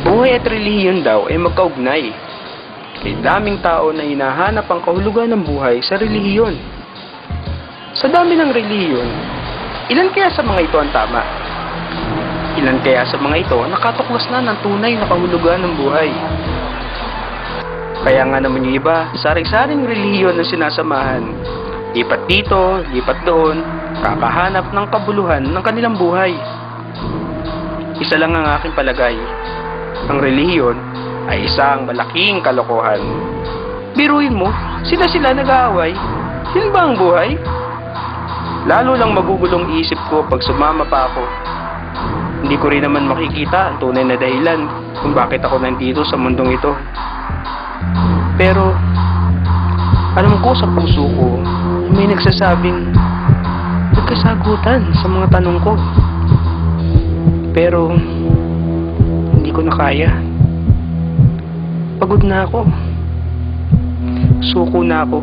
buhay at relihiyon daw ay magkaugnay. May daming tao na hinahanap ang kahulugan ng buhay sa relihiyon. Sa dami ng relihiyon, ilan kaya sa mga ito ang tama? Ilan kaya sa mga ito nakatuklas na ng tunay na kahulugan ng buhay? Kaya nga naman yung iba, saring-saring relihiyon na sinasamahan. Lipat dito, lipat doon, kakahanap ng kabuluhan ng kanilang buhay. Isa lang ang aking palagay. Ang relihiyon ay isang malaking kalokohan. Biruin mo, sila-sila nag-aaway. Yun ba ang buhay? Lalo lang magugulong isip ko pag sumama pa ako. Hindi ko rin naman makikita ang tunay na dahilan kung bakit ako nandito sa mundong ito. Pero, alam ko sa puso ko, may nagsasabing nagkasagutan sa mga tanong ko. Pero, hindi ko na kaya. Pagod na ako. Suko na ako.